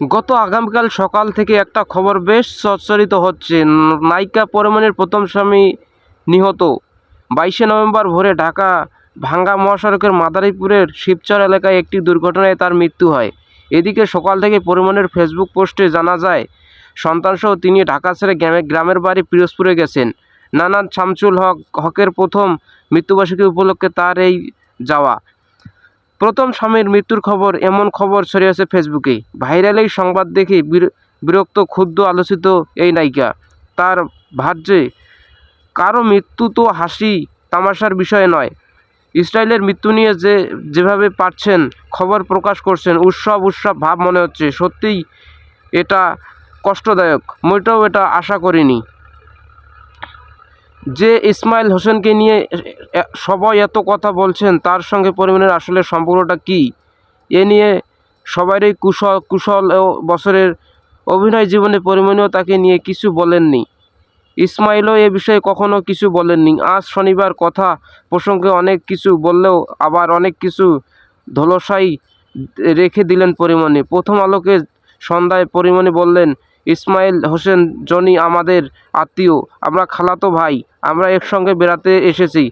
গত আগামীকাল সকাল থেকে একটা খবর বেশ চর্চারিত হচ্ছে। নায়িকা পরমানের প্রথম স্বামী নিহত। বাইশে নভেম্বর ভোরে ঢাকা ভাঙ্গা মহাসড়কের মাদারীপুরের শিবচর এলাকায় একটি দুর্ঘটনায় তার মৃত্যু হয়। এদিকে সকাল থেকে পরিমণের ফেসবুক পোস্টে জানা যায়, সন্তানসহ তিনি ঢাকা ছেড়ে গ্রামে গ্রামের বাড়ি পিরোজপুরে গেছেন। নানান শামসুল হক হকের প্রথম মৃত্যুবার্ষিকী উপলক্ষে তার এই যাওয়া। প্রথম স্বামীর মৃত্যুর খবর এমন খবর ছড়িয়েছে ফেসবুকে। ভাইরাল এই সংবাদ দেখে বির- বিরক্ত, ক্ষুব্ধ, আলোচিত এই নায়িকা। তার ভাজ্যে কারও মৃত্যু তো হাসি তামাশার বিষয় নয়। ইসরায়েলের মৃত্যু নিয়ে যে, যেভাবে পারছেন, খবর প্রকাশ করছেন, উৎসব উৎসব ভাব মনে হচ্ছে। সত্যিই এটা কষ্টদায়ক। মোটেও এটা আশা করিনি। যে ইসমাইল হোসেনকে নিয়ে সবাই এত কথা বলছেন, তার সঙ্গে পরিমাণের আসলে সম্পর্কটা কী? এ নিয়ে সবারই কুশল কুশল ও বছরের অভিনয় জীবনে পরিমাণেও তাকে নিয়ে কিছু বলেননি। ইসমাইলও এ বিষয়ে কখনো কিছু বলেননি। আজ শনিবার কথা প্রসঙ্গে অনেক কিছু বললেও আবার অনেক কিছু ধলসাই রেখে দিলেন পরিমণি। প্রথম আলোকে সন্ধ্যায় পরিমণি বললেন ইসমাইল হোসেন, জনি আমাদের আত্মীয়, আমরা খালাতো ভাই, আমরা একসঙ্গে বেড়াতে এসেছি।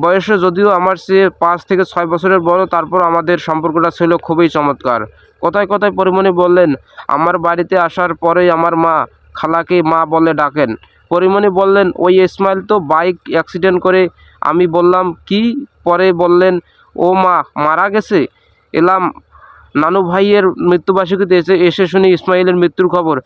বয়সে যদিও আমার চেয়ে পাঁচ থেকে ছয় বছরের বড়, তারপর আমাদের সম্পর্কটা ছিল খুবই চমৎকার। কথায় কথায় পরিমণি বললেন, আমার বাড়িতে আসার পরেই আমার মা খালাকে মা বলে ডাকেন। পরিমণি বললেন, ওই ইসমাইল তো বাইক অ্যাক্সিডেন্ট করে। আমি বললাম, কি? পরে বললেন, ও মা মারা গেছে? এলাম, নানু ভাইয়ের মৃত্যুবার্ষিকীতে এসে এসে শুনি ইসমাইলের মৃত্যুর খবর।